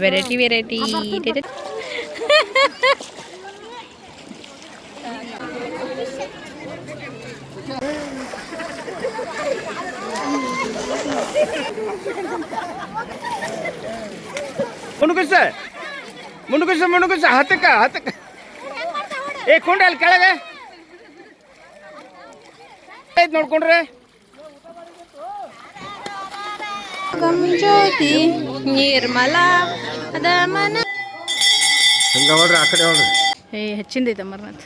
Variety variety ಮುನುಗುಸ ಮುನುಗುಸ ಮುನುಗುಸ ಹತ್ತಕ್ಕ ಹತ್ತಕ್ಕ ಏ ಕುಂಡ ಅಲ್ಲಿ ಕೆಳಗೆ ನೋಡ್ಕೊಂಡ್ರೆ ಜ್ಯೋತಿ ನಿರ್ಮಲ ಅದ ಮನ ಹಂಗ ಹೊಡ್ರಿ ಆ ಕಡೆ ಹೊಡ್ರಿ ಏ ಹೆಚ್ಚಿಂದೈತೆ ಅಮರ್ನಾಥ್.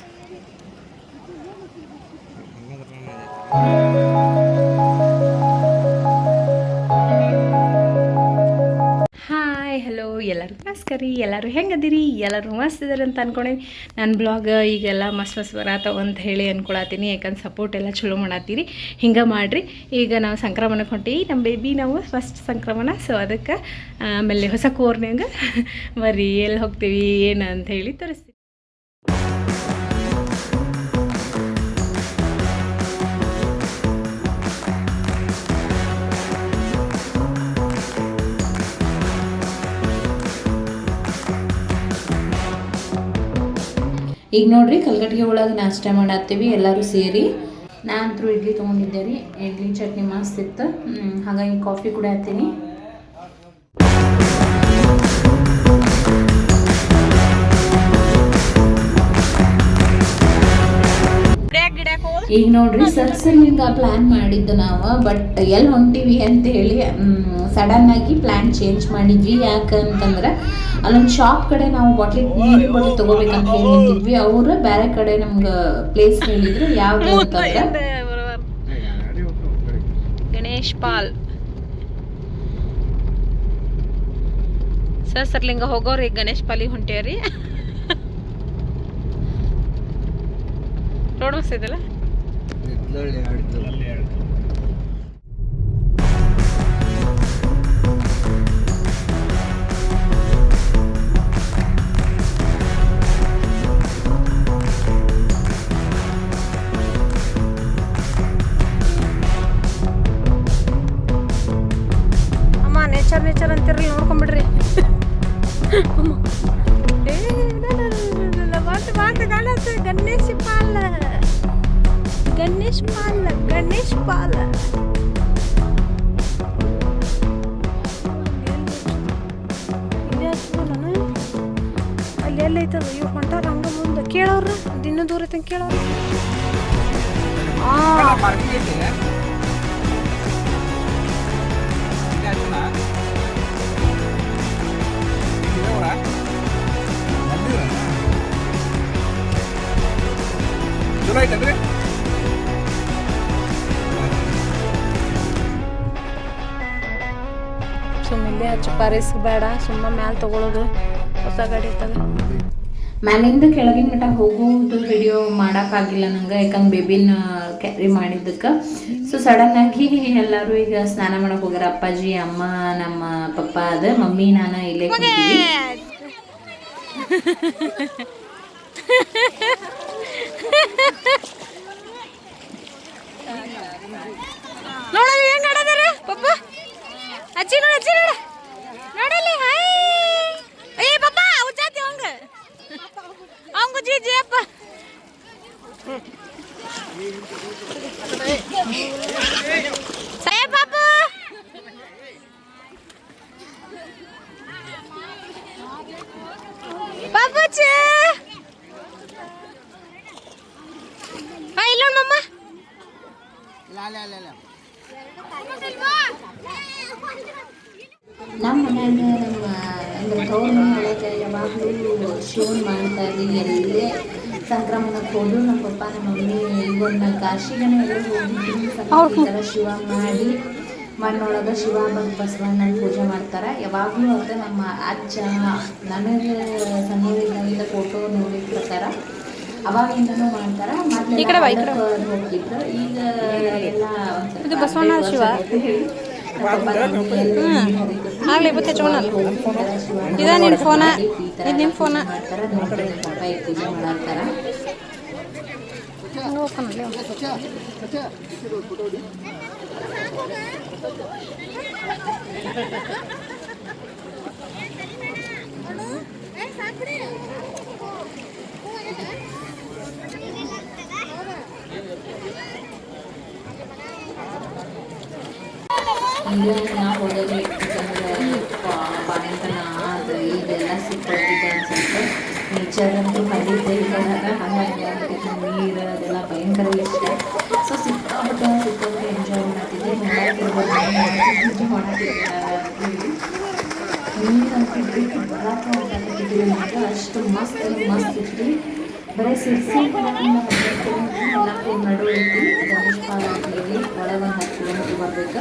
ಹಾಯ್ ಹಲೋ ಎಲ್ಲರೂ ನಮಸ್ಕಾರ ರೀ ಎಲ್ಲರೂ ಹೆಂಗದಿರಿ? ಎಲ್ಲರೂ ಮಸ್ತ್ ಇದಾರೆ ಅಂತ ಅನ್ಕೊಂಡೆ ನನ್ನ ಬ್ಲಾಗ್ ಈಗೆಲ್ಲ ಮಸ್ತ್ ಮಸ್ತ್ ಬರತ್ತವ ಅಂತ ಹೇಳಿ ಅನ್ಕೊಳತ್ತೀನಿ. ಯಾಕಂದ್ರೆ ಸಪೋರ್ಟ್ ಎಲ್ಲ ಚಲೋ ಮಾಡತ್ತೀರಿ. ಹಿಂಗೆ ಮಾಡಿರಿ. ಈಗ ನಾವು ಸಂಕ್ರಮಣಕ್ಕೆ ಹೊಂಟೀವಿ. ನಮ್ಮ ಬೇಬಿ ನಾವು ಫಸ್ಟ್ ಸಂಕ್ರಮಣ. ಸೊ ಅದಕ್ಕೆ, ಆಮೇಲೆ ಹೊಸ ಕೋರ್ನ್ಯಾಗ ಬರೀ ಎಲ್ಲಿ ಹೋಗ್ತೀವಿ, ಏನು ಅಂತ ಹೇಳಿ ತೋರಿಸ್ತೀವಿ ಈಗ ನೋಡ್ರಿ ಕಲ್ಗಟ್ಟಿಗೆ ಒಳಗೆ ನಾಷ್ಟ ಮಾಡತ್ತೀವಿ, ಎಲ್ಲರೂ ಸೇರಿ. ನಾನಂತರೂ ಇಡ್ಲಿ ತೊಗೊಂಡಿದ್ದೆ ರೀ. ಇಡ್ಲಿ ಚಟ್ನಿ ಮಸ್ತ್ ಹಾಗಾಗಿ ಕಾಫಿ ಕೂಡ ಹತ್ತೀನಿ ಈಗ ನೋಡ್ರಿ ಸರ್ಸಲಿಂಗ ಪ್ಲಾನ್ ಮಾಡಿದ್ದು ನಾವು ಬಟ್ ಎಲ್ಲಿ ಹೊಂಟಿವಿ ಅಂತ ಹೇಳಿ ಸಡನ್ ಆಗಿ ಪ್ಲಾನ್ ಚೇಂಜ್ ಮಾಡಿದ್ವಿ. ಯಾಕಂತಂದ್ರೆ ಅಲ್ಲೊಂದು ಶಾಪ್ ಕಡೆ ನಾವು ಬಾಟ್ಲಿ ನೀರು ಬಾಟ್ಲಿ ತಗೋಬೇಕಂತ ಹೇಳಿದ್ವಿ ನಿಂತಿದ್ವಿ. ಅವರು ಬೇರೆ ಕಡೆ ನಮ್ಗೆ ಪ್ಲೇಸ್ ಹೇಳಿದ್ರು. ಯಾವ್ದು ಅಂತಂದ್ರೆ ಗಣೇಶ್ ಪಾಲ್. ಲಿಂಗ ಹೋಗೋರಿ ಗಣೇಶ್ ಪಾಲಿಗೆ ಹೊಂಟೇವ್ರಿ. ರೋಡ್ ಮಸ್ತ್ ಇದಲ್ಲ ಅಮ್ಮ ಗಣೇಶ್ ಪಾಲ ಗಣೇಶ್ ಪಾಲ? ಅಲ್ಲಿ ಎಲ್ಲೈತದ ಇವ್ ಹೊಂಟಾರ ಹಂಗ ಮುಂದೆ. ಕೇಳವ್ರ ದಿನ ದೂರ ಐತಂಗ ಕೇಳವ್ರ ಆ ಪಾರಿಸ್ ಬೇಡ ಸುಮ್ಮನೆ ಮ್ಯಾಲ ತಗೊಳ್ಳೋದು ಹೊಸ ಗಾಡಿ ಇರ್ತದೆ. ಮ್ಯಾಲಿಂದ ಕೆಳಗಿನ ಮಟ್ಟ ಹೋಗೋದು ವಿಡಿಯೋ ಮಾಡೋಕ್ಕಾಗಿಲ್ಲ ನಂಗೆ ಯಾಕಂದ್ರೆ ಬೇಬಿನ ಕ್ಯಾರಿ ಮಾಡಿದ್ದಕ್ಕೆ. ಸೊ ಸಡನ್ ಆಗಿ ಎಲ್ಲರೂ ಈಗ ಸ್ನಾನ ಮಾಡಕ್ಕೆ ಹೋಗ್ಯಾರ. ಅಪ್ಪಾಜಿ ಅಮ್ಮ ನಮ್ಮ ಪಪ್ಪ ಅದ. ಮಮ್ಮಿ ನಾನು ಇಲ್ಲೇ ಕೂತೀವಿ. ನೋಡಲ್ಲ ಮಾಡೋದಾರ ಆಡದಾರ ಪಪ್ಪ ಅಜ್ಜಿ ನೋಡ ಅಜ್ಜಿ ನೋಡ ನೋಡಲ್ಲಿ ಹಾಯ್ ಏ ಪಪ್ಪ ಉಚ್ಚಾತಿ ಅವಂಗ ಅವಂಗ ಜಿ ಜಿ ಅಪ್ಪ ಏ ಪಾಪ ಪಾಪುಚ್ಚ ಹಾ ಇಲ್ಲ ಮಮ್ಮ ನಮ್ಮ ಮನ್ಯಾಗ ನಮ್ಮ ಅಂದ್ರೆ ತವ್ರ ಮನೆ ಒಳಗೆ ಯಾವಾಗಲೂ ಶಿವನ್ ಮಾಡ್ತಾರೆ ಎಲ್ಲೇ ಸಂಕ್ರಮಣಕ್ಕೆ ಹೋದ್ರು ನಮ್ಮ ಪಪ್ಪ ನಮ್ಮ ಮಮ್ಮಿ ಇವನ್ನ ಕಾಶಿಗನೇ ಈ ಶಿವ ಮಾಡಿ ಮಣ್ಣೊಳಗೆ ಶಿವ ಬಸವಣ್ಣನ ಪೂಜೆ ಮಾಡ್ತಾರೆ. ಯಾವಾಗಲೂ ಅದ ನಮ್ಮ ಅಜ್ಜ ನನಗೆ ಸಣ್ಣ ಫೋಟೋ ನೋಡಿದ ಪ್ರಕಾರ ಅವಾಗಿಂದನೂ ಮಾಡ್ತಾರ. ಮತ್ತೆ ಹೋಗ್ತಿದ್ರು ಈಗ ಎಲ್ಲ ಬಸವಣ್ಣ ಶಿವ? ಆಗ್ಲಿ ಬತ್ತೆ ಚೋಣ. ಇದ ನಿನ್ನ ಫೋನ? ಇದು ನಿಮ್ಮ ಫೋನ? ಪೂಜೆ ಮಾಡತ್ತಾರ ಓಪನ್ ಈಗ ನಾ ಹೋದಲ್ಲಿ ಯಾಕಂದ್ರೆ ಬಾಣಂತನ, ಅದು ಇದೆಲ್ಲ ಸಿಕ್ಕಿದೆ ಅನ್ಸುತ್ತೆ. ನೇಚರ್ ಅಂತೂ ಆಗ್ಬಿಟ್ಟಿತ್ತು ನೀರು ಅದೆಲ್ಲ ಭಯಂಕರ ಇಷ್ಟ. ಸೊ ಸಿಕ್ಕಾಪಟ್ಟೆ ಸಿಕ್ಕಾಪಟ್ಟೆ ಎಂಜಾಯ್ ಮಾಡ್ತಿದ್ದೆ. ಬಿಟ್ಟು ಬರಾಕ ಹೋಗ್ತಿದ್ವಿ ಮಾತ್ರ ಅಷ್ಟು ಮಸ್ತ್ ಮಸ್ತ್ ಇತ್ತು. ಬರೀ ಸಿರ್ಸಿ ನಾಲ್ಕು ನಡು ಐತಿ ಗಣೇಶ ಪಾಲ ಅಂತೇಳಿ ಒಳಗೆ ಒಂದು ಹತ್ತು ಕಿಲೋಮೀಟ್ರ್ ಬರ್ಬೇಕು.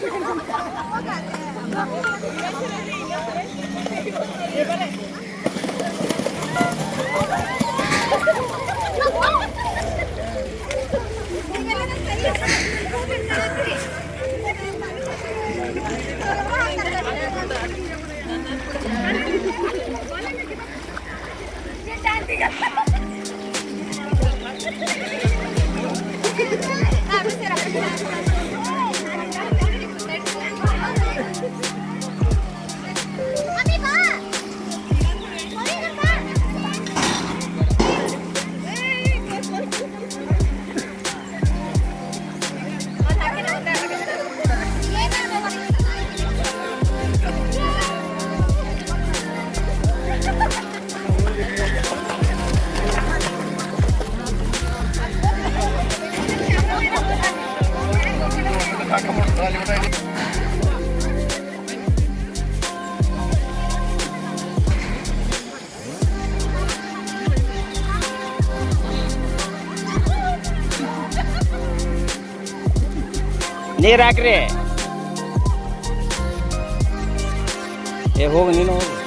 போகாது ನೀರು ಹಾಕ್ರಿ. ಏ ಹೋಗಿ ನೀನು ಹೋಗು.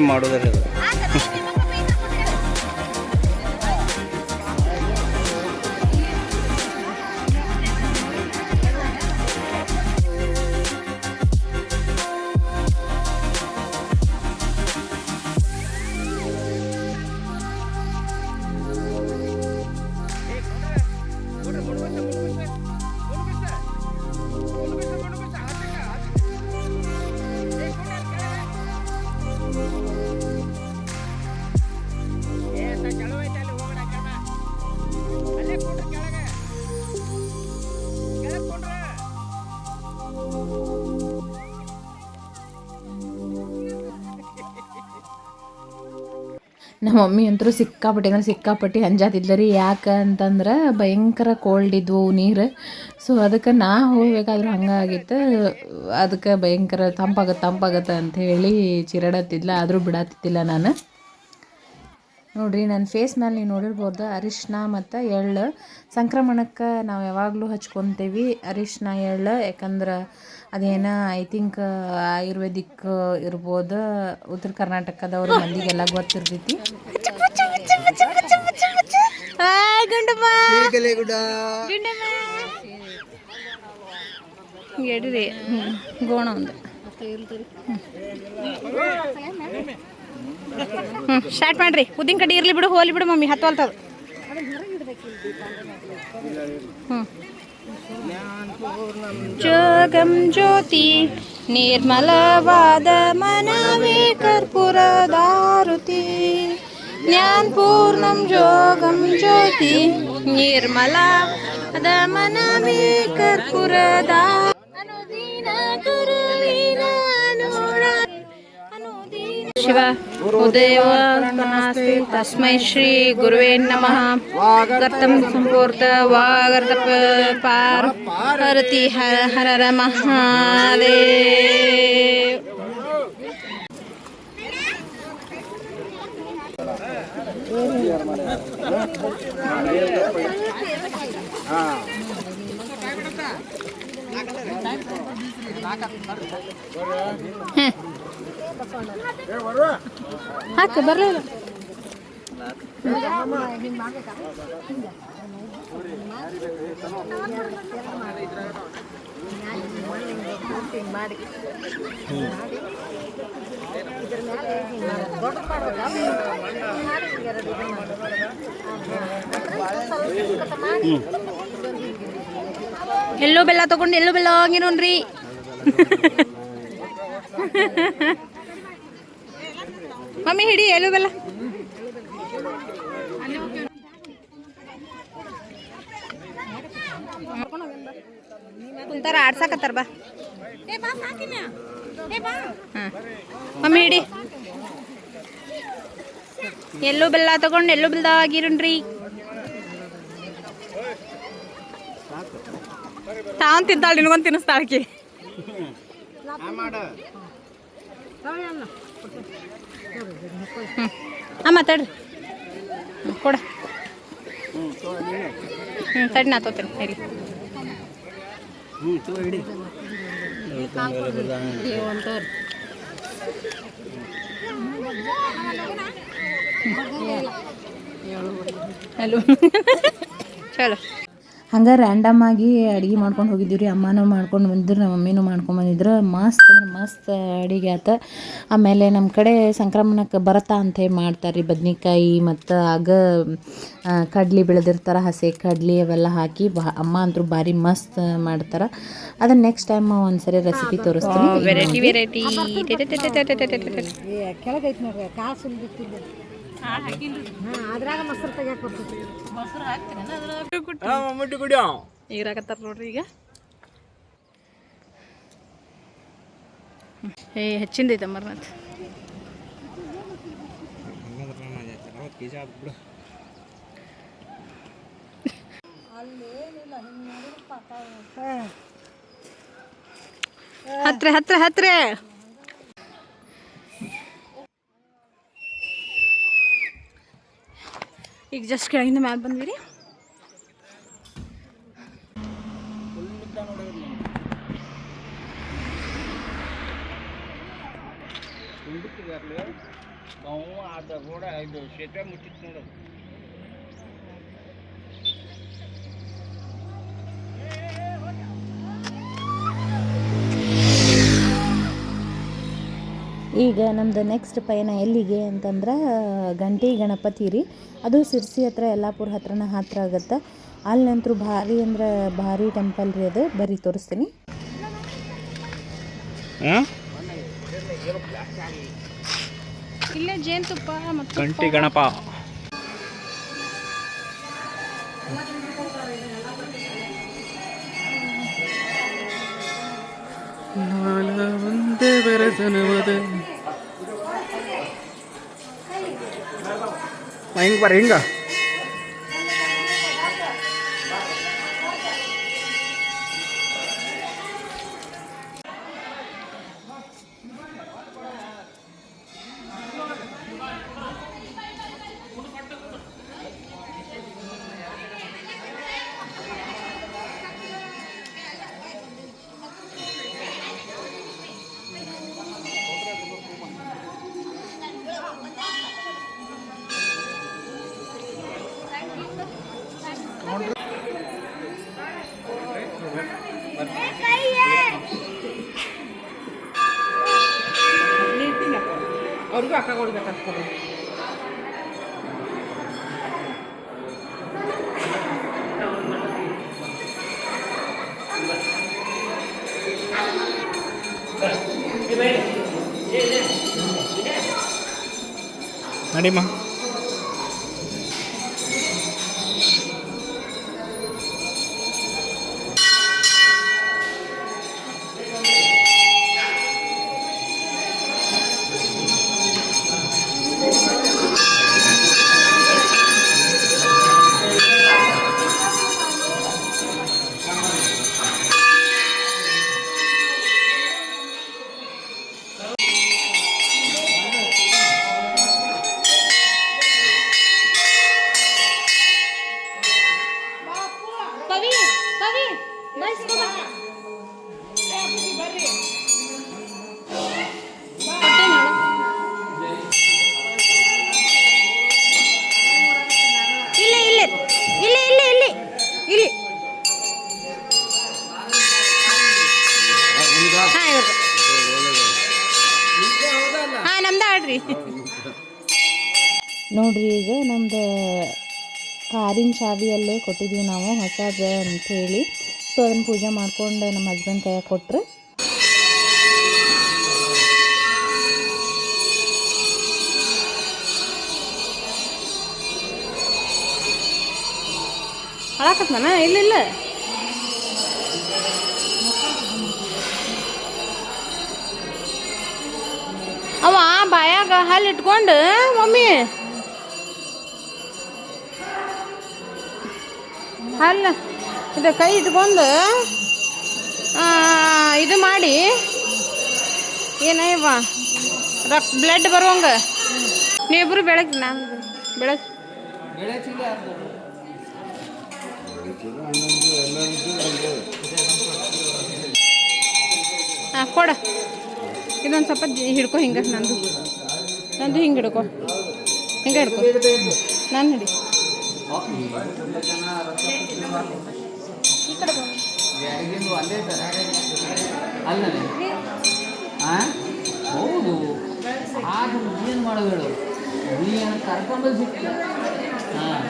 ಮಾಡೋದಿಲ್ಲ ನಮ್ಮ ಮಮ್ಮಿ ಅಂತೂ ಸಿಕ್ಕಾಪಟ್ಟೆ, ಅಂದ್ರೆ ಸಿಕ್ಕಾಪಟ್ಟೆ ಅಂಜಾತಿದ್ಲು ರೀ. ಯಾಕೆ ಅಂತಂದ್ರೆ ಭಯಂಕರ ಕೋಲ್ಡ್ ಇದ್ವು ನೀರು. ಸೊ ಅದಕ್ಕೆ ನಾ ಹೋಗ್ಬೇಕಾದ್ರೂ ಹಂಗಾಗಿತ್ತು. ಅದಕ್ಕೆ ಭಯಂಕರ ತಂಪಾಗತ್ತೆ ತಂಪಾಗತ್ತೆ ಅಂತ ಹೇಳಿ ಚಿರಾಡತ್ತಿದ್ಲ. ಆದರೂ ಬಿಡತ್ತಿದ್ದಿಲ್ಲ ನಾನು. ನೋಡಿರಿ, ನನ್ನ ಫೇಸ್ ಮೇಲೆ ನೀವು ನೋಡಿರ್ಬೋದು ಅರಿಶಿನ ಮತ್ತು ಎಳ್ಳು. ಸಂಕ್ರಮಣಕ್ಕೆ ನಾವು ಯಾವಾಗಲೂ ಹಚ್ಕೊತೀವಿ ಅರಿಶಿನ ಎಳ್ಳು. ಯಾಕಂದ್ರೆ ಅದೇನ ಐ ಥಿಂಕ್ ಆಯುರ್ವೇದಿಕ್ ಇರ್ಬೋದು, ಉತ್ತರ ಕರ್ನಾಟಕದವ್ರ ಮಂದಿಗೆಲ್ಲ ಗೊತ್ತಿರ್ತೈತಿ. ಎಡ್ರಿ. ಗೋಣ ಒಂದು. ಹ್ಞೂ ಸ್ಟಾರ್ಟ್ ಮಾಡ್ರಿ. ಉದ್ದಿನ ಕಡೆ ಇರ್ಲಿ ಬಿಡು, ಹೋಲಿ ಬಿಡು ಮಮ್ಮಿ, ಹತ್ತು ಹೊಲ್ತದ. ಹ್ಞೂ जोगं ज्योति निर्मलवादमनवे कर्पूरदारुति। ज्ञानपूर्णं योगं ज्योति निर्मलावादमनामे कर्पूरदा शिव उदयवास्ति तस्मै श्री गुरुवे नमः गर्तं सम्पूर्त वागर्त पार हरति हर हर महादेव हाँ ಹಾಕಿ ಬರಲಿಲ್ಲ ಎಲ್ಲೋ ಬೆಲ್ಲ ತಗೊಂಡು ಎಲ್ಲೋ ಬೆಲ್ಲ ಹಂಗಿರೋನ್ರಿ ಮಮ್ಮಿ ಹಿಡಿ ಎಲ್ಲೂ. ಬೆಲ್ಲ ಕುಂತಾರ ಆಡ್ಸಾಕತ್ತಾರ ಬಾ. ಹಾಂ. ಮಮ್ಮಿ ಹಿಡಿ. ಎಲ್ಲೂ ಬೆಲ್ಲ ತಗೊಂಡು ಎಲ್ಲೋ ಆಗಿರನ್ರಿ ತಾವ್ ತಿಂತಾಳ ನಿನಗೊಂದು ತಿನ್ನಿಸ್ತಾಳಕಿ ಹಾಂ ಮಾತಾಡ್ರಿ ಹ್ಮ್, ಕೊಡ ಹ್ಞೂ ತಡಿ ನಾ ತೋತೀನಿ ಹೇಳಿ ಹಲೋ ಚಲೋ ಹಂಗೆ ರ್ಯಾಂಡಮ್ ಆಗಿ ಅಡುಗೆ ಮಾಡ್ಕೊಂಡು ಹೋಗಿದ್ದೀವಿ ರೀ ಅಮ್ಮನೂ ಮಾಡ್ಕೊಂಡು ಬಂದಿದ್ರು ನಮ್ಮ ಮಮ್ಮಿನೂ ಮಾಡ್ಕೊಂಡು ಬಂದಿದ್ರು. ಮಸ್ತ್ ಅಂದ್ರೆ ಮಸ್ತ್ ಅಡುಗೆ ಆತ. ಆಮೇಲೆ ನಮ್ಮ ಕಡೆ ಸಂಕ್ರಮಣಕ್ಕೆ ಬರತ್ತಾ ಹೇಳಿ ಮಾಡ್ತಾರೆ ರೀ ಬದ್ನೆಕಾಯಿ ಮತ್ತು ಆಗ ಕಡ್ಲಿ ಬೆಳೆದಿರ್ತಾರೆ ಹಸಿ ಕಡ್ಲಿ ಅವೆಲ್ಲ ಹಾಕಿ ಬಾ ಅಮ್ಮ ಅಂತೂ ಭಾರಿ ಮಸ್ತ್ ಮಾಡ್ತಾರೆ. ಅದನ್ನು ನೆಕ್ಸ್ಟ್ ಟೈಮ್ ಒಂದ್ಸರಿ ರೆಸಿಪಿ ತೋರಿಸ್ತೀನಿ. ವೆರೈಟಿ ವೆರೈಟಿ ಕೆಳಗೈತೆ ನೋಡ್ರಿ ಕಾಸು ಹಾಂ ಅದ್ರಾಗ ಮೊಸರು ತೆಗಿಯಕ್ಕೆ ಬರ್ತೈತಿ ಮುಟ್ಟಿ ಕುಡಿಯೋ. ಇರಾಕತ್ತಾರ ನೋಡ್ರಿ ಈಗ. ಏ ಹೆಚ್ಚಿಂದೈತೆ ಅಮರ್ನಾಥ್ ಹತ್ರ ಹತ್ರ ಹತ್ರ ಈಗ ಜಸ್ಟ್ ಕೆಳಗಿಂದ ಮ್ಯಾಲೆ ಬಂದ್ವಿ ರೀ ಅದ ರೋಡ ಇದು ಸೇತುವೆ ಮುಚ್ಚಿತ್ತು ನೋಡು ಈಗ ನಮ್ಮದು ನೆಕ್ಸ್ಟ್ ಪಯಣ ಎಲ್ಲಿಗೆ ಅಂತಂದ್ರೆ ಗಂಟಿ ಗಣಪತಿ ರೀ. ಅದು ಸಿರ್ಸಿ ಹತ್ರ ಯಲ್ಲಾಪುರ ಹತ್ರನ ಹತ್ರ ಆಗುತ್ತೆ. ಅಲ್ಲಿ ನಂತರ ಭಾರಿ ಅಂದ್ರೆ ಭಾರಿ ಟೆಂಪಲ್ ರೀ ಅದು. ಬರೀ ತೋರಿಸ್ತೀನಿ. ಇಲ್ಲೇ ಜೇನುತುಪ್ಪ ಮತ್ತು ಗಂಟಿ ಗಣಪ. ಒಂದೇ ಬೆರೆಸನವದ ಹಿಂಗೆ ಬರ್ರಿ করবি আঁকা করবি কাজ করবি நடிமா ನೋಡ್ರಿ, ಈಗ ನಮ್ದು ಕಾರಿನ ಚಾವಿಯಲ್ಲೇ ಕೊಟ್ಟಿದ್ದೀವಿ ನಾವು, ಹೊಸದು ಅಂಥೇಳಿ ಸೊ ಅದನ್ನು ಪೂಜೆ ಮಾಡ್ಕೊಂಡು ನಮ್ಮ ಹಸ್ಬೆಂಡ್ ಕೈಯಾಗ ಕೊಟ್ರಿ. ಹಾಳಾಕತ್ನ ಇಲ್ಲ ಇಲ್ಲ. ಅವ ಬಾಯಾಗ ಹಲ್ಲು ಇಟ್ಕೊಂಡು, ಮಮ್ಮಿ. ಹಲ್ಲು ಇದು ಕೈ ಇಟ್ಕೊಂಡು ಇದು ಮಾಡಿ. ಏನಯ್ಯವ ರಕ್ ಬ್ಲಡ್ ಬರುವಂಗ. ನೀವಿಬ್ರು ಬೆಳಗ್ ನಾನು ಬೆಳಗ್ಗೆ ಹಾಂ, ಕೊಡ. ಇದೊಂದು ಸ್ವಲ್ಪ ಹಿಡ್ಕೊ ಹಿಂಗೆ, ನಂದು. ನಂದು ಹಿಂಗೆ ಹಿಡ್ಕೊ. ಹಿಂಗೆ ಹಿಡ್ಕೊ. ನಾನು ಹಿಡಿ. ಅಲ್ಲದೆ ಹಾಂ ಹೌದು ಆಗ ಏನು ಹೇಳು ನೀ ಕರ್ಕೊಂಬಂದು ಸಿಕ್ಕಿಲ್ಲ ಹಾಂ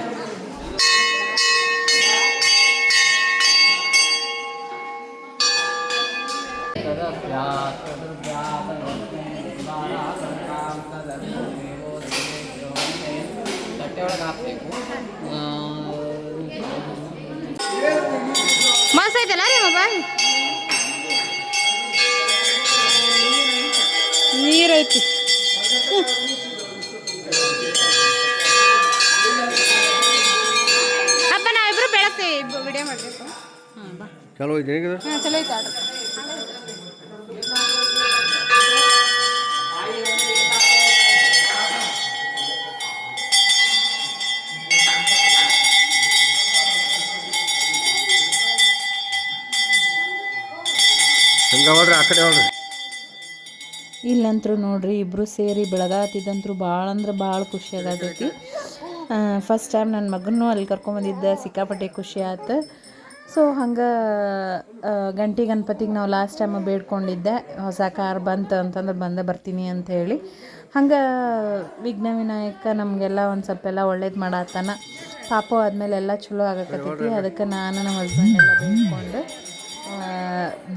ನೀರೈತಿ ಅಪ್ಪ ನಾವಿಬ್ರು ಬೆಳತ್ತೇವೆ ವಿಡಿಯೋ ಮಾಡಬೇಕು. ಹಾಂ ಬಾ. ಚಲೋ ಐತೆ ಹೇಗಿದೆ? ಹಾಂ ಚಲೋ ಐತೆ ಆರ್ಡ್ರ್ ಹಂಗೆ ಹೊಡ್ರಿ ಆ ಕಡೆ ಹೊಡ್ರಿ ಇಲ್ಲಂತರೂ ನೋಡ್ರಿ ಇಬ್ಬರು ಸೇರಿ ಬೆಳಗಾತಿದ್ದಂತರೂ ಭಾಳ ಅಂದ್ರೆ ಭಾಳ ಖುಷಿ ಆಗತೈತಿ. ಫಸ್ಟ್ ಟೈಮ್ ನನ್ನ ಮಗನೂ ಅಲ್ಲಿ ಕರ್ಕೊಂಬಂದಿದ್ದೆ ಸಿಕ್ಕಾಪಟ್ಟೆ ಖುಷಿ ಆಯ್ತು ಸೊ ಹಂಗೆ ಗಂಟಿ ಗಣಪತಿಗೆ ನಾವು ಲಾಸ್ಟ್ ಟೈಮ್ ಬೇಡ್ಕೊಂಡಿದ್ದೆ, ಹೊಸ ಕಾರ್ ಬಂತು ಅಂತಂದ್ರೆ ಬಂದೇ ಬರ್ತೀನಿ ಅಂತ ಹೇಳಿ. ಹಂಗೆ, ವಿಘ್ನ ವಿನಾಯಕ ನಮಗೆಲ್ಲ ಒಂದು ಸ್ವಲ್ಪ ಎಲ್ಲ ಒಳ್ಳೇದು ಮಾಡತ್ತಾನ ಪಾಪ ಆದಮೇಲೆ ಎಲ್ಲ ಚಲೋ ಆಗಕತ್ತೈತಿ, ಅದಕ್ಕೆ ನಾನು ನಮ್ಮ ಹಸ್ಬೆಂಡ್ ಎಲ್ಲ ಬೇಡ್ಕೊಂಡು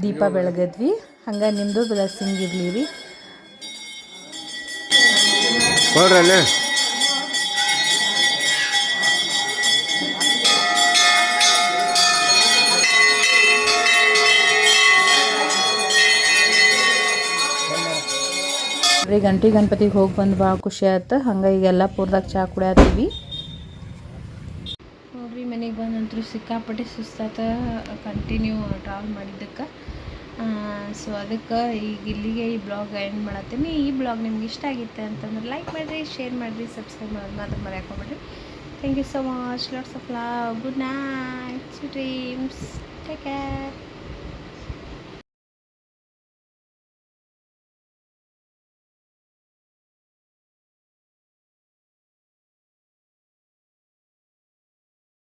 ದೀಪ ಬೆಳಗದ್ವಿ. ಹಂಗೆ ನಿಮ್ಮದು ಬ್ಲೆಸ್ಸಿಂಗ್ ಇರಲಿ ಅಲ್ಲೇ ರೀ ಗಂಟಿ ಗಣಪತಿಗೆ ಹೋಗಿ ಬಂದು ಭಾಳ ಖುಷಿ ಆಯ್ತು. ಹಂಗೆ ಈಗ ಎಲ್ಲ ಪೂರ್ದಾಗ ಚಹಾ ಕುಡಿಯತ್ತೀವಿ ನೋಡ್ರಿ ಮನೆಗೆ ಬಂದಂತೂ ಸಿಕ್ಕಾಪಟ್ಟೆ ಸುಸ್ತಾತ. ಕಂಟಿನ್ಯೂ ಟ್ರಾವೆಲ್ ಮಾಡಿದ್ದಕ್ಕೆ. ಸೊ ಅದಕ್ಕೆ ಈಗ ಇಲ್ಲಿಗೆ ಈ ಬ್ಲಾಗ್ ಎಂಡ್ ಮಾಡತ್ತೀನಿ. ಈ ಬ್ಲಾಗ್ ನಿಮ್ಗೆ ಇಷ್ಟ ಆಗಿತ್ತೆ ಅಂತಂದ್ರೆ ಲೈಕ್ ಮಾಡಿರಿ ಶೇರ್ ಮಾಡಿರಿ ಸಬ್ಸ್ಕ್ರೈಬ್ ಮಾಡೋದು ಮಾತ್ರ ಮರೆಯೋಕೆ ಹೋಗ್ಬೇಡ್ರಿ thank you so much lots of love good night dreams take care